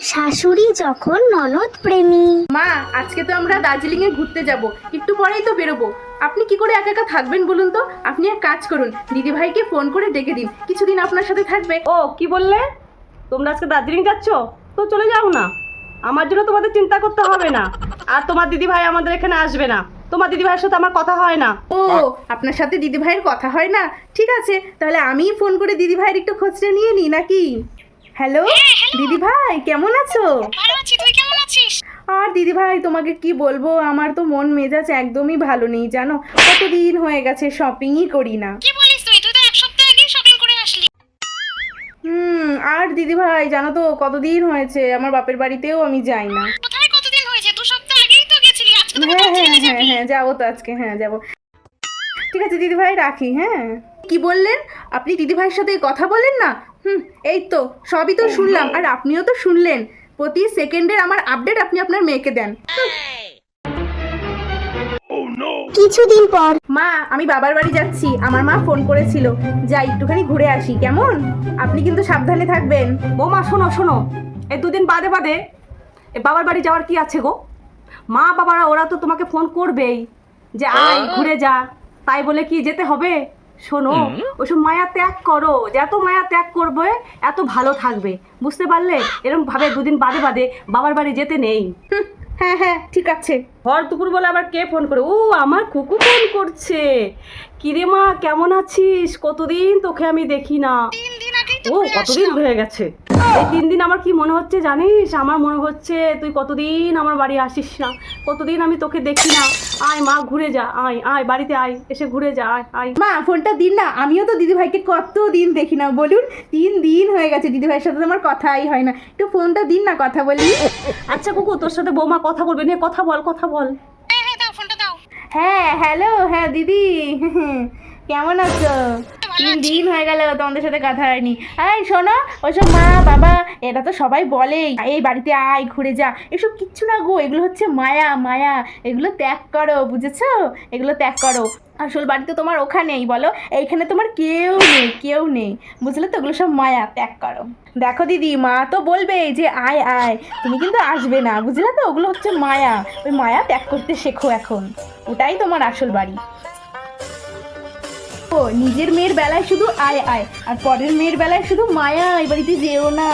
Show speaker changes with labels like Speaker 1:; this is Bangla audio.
Speaker 1: শাশুড়ি যখন ননদ প্রেমী।
Speaker 2: মা আজকে তো আমরা দার্জিলিং এ ঘুরতে যাব। একটু পরেই তো বেরোবো। আপনি কি করে একা একা থাকবেন বলুন তো? আপনি এক কাজ করুন দিদি ভাইকে ফোন করে ডেকে দিন। কিছুদিন আপনার সাথে থাকবে।
Speaker 3: ও কি বললে? তোমরা আজকে দার্জিলিং যাচ্ছ? তো চলে যাও না। আমার জন্য তোমাদের চিন্তা করতে হবে না। আর তোমার দিদি ভাই আমাদের এখানে আসবে না। তোমার দিদি ভাইয়ের সাথে আমার কথা হয় না।
Speaker 2: ও আপনার সাথে দিদি ভাইয়ের কথা হয় না? ঠিক আছে তাহলে আমিই ফোন করে দিদি ভাইয়ের একটু খোঁজটা নিয়ে নিই নাকি? হ্যালো দিদি ভাই কেমন আছো?
Speaker 1: ভালো আছি তুই কেমন আছিস?
Speaker 2: আর দিদি ভাই তোমাকে কি বলব? আমার তো মন মেজাজ একদমই ভালো নেই জানো? কতদিন হয়ে গেছে শপিংই করি না।
Speaker 1: কি বলিস তুই? তুই তো এক সপ্তাহ আগেই শপিং করে আসলি।
Speaker 2: হুম আর দিদি ভাই জানো তো কতদিন হয়েছে? আমার বাপের বাড়িতেও আমি যাই না।
Speaker 1: কোথায় কতদিন হয়েছে? দু সপ্তাহ আগেই তো গেছিলি। আজকে তো
Speaker 2: হ্যাঁ হ্যাঁ হ্যাঁ হ্যাঁ যাব তো আজকে হ্যাঁ যাব। ঠিক আছে দিদি ভাই রাখি হ্যাঁ? কি বললেন? আপনি দিদি ভাইয়ের সাথে কথা বলেন না? হুম এই তো সবই তো শুনলাম। আর আপনিও তো শুনলেন। প্রতি সেকেন্ডের আমার আপডেট আপনি আপনার মেয়েকে দেন।
Speaker 1: কিছুদিন পর।
Speaker 2: মা আমি বাবার বাড়ি যাচ্ছি। আমার মা ফোন করেছিল। যাই একটুখানি ঘুরে আসি। কেমন? আপনি কিন্তু সাবধানে থাকবেন।
Speaker 3: বৌমা শোনো শোনো। এই দুদিন বাদে বাদে এ বাবার বাড়ি যাওয়ার কি আছে গো? মা বাবারা ওরা তো তোমাকে ফোন করবেই যে আয় ঘুরে যা। তাই বলে কি যেতে হবে? শোনো ওসব মায়া ত্যাগ করো যত মায়া ত্যাগ করবে এত ভালো থাকবে। বুঝতে পারলে? এরকম ভাবে দুদিন বাদে বাদে বাবার বাড়ি যেতে নেই।
Speaker 2: হ্যাঁ হ্যাঁ ঠিক আছে।
Speaker 3: ভর দুপুর বলে আবার কে ফোন করে? ও আমার কুকু ফোন করছে। কিরে মা কেমন আছিস? কতদিন তোকে আমি দেখি না।
Speaker 1: তিন দিন আগেই তো
Speaker 3: ও কতদিন হয়ে গেছে? এই তিন দিন আমার কি মনে হচ্ছে জানিস? আমার মনে হচ্ছে তুই কতদিন আমার বাড়ি আসিস না? কতদিন আমি তোকে দেখি না? আয় মা ঘুরে যা আয় আয় বাড়িতে আয় এসে ঘুরে যা আয় আয়।
Speaker 2: মা ফোনটা দিন না আমিও তো দিদি ভাইকে কত দিন দেখি না বলুন তিন দিন হয়ে গেছে দিদি ভাইয়ের সাথে তো আমার কথাই হয় না। একটু ফোনটা দিন না কথা বলি।
Speaker 3: আচ্ছা কুকু তোর সাথে বৌমা কথা বলবে নিয়ে কথা বল কথা বল।
Speaker 1: হ্যাঁ হ্যাঁ দাও ফোনটা দাও।
Speaker 2: হ্যাঁ হ্যালো হ্যাঁ দিদি কেমন আছো? তিন দিন হয়ে গেল তোমাদের সাথে কথা হয়নি। এই শোনো ওসব মা বাবা এটা তো সবাই বলে এই বাড়িতে আয় ঘুরে যা। এসব কিচ্ছু না গো এগুলো হচ্ছে মায়া মায়া। এগুলো ত্যাগ করো বুঝেছ? এগুলো ত্যাগ করো। আসল বাড়িতে তোমার ওখানেই বলো? এইখানে তোমার কেউ নেই কেউ নেই। বুঝলে তো? ওগুলো সব মায়া ত্যাগ করো। দেখো দিদি মা তো বলবে যে আয় আয়। তুমি কিন্তু আসবে না বুঝলে তো? ওগুলো হচ্ছে মায়া। ওই মায়া ত্যাগ করতে শেখো এখন। ওটাই তোমার আসল বাড়ি। ও নিজের মেয়ের বেলায় শুধু আয় আয়, আর পরের মেয়ের বেলায় শুধু মায়া, এবার যেও না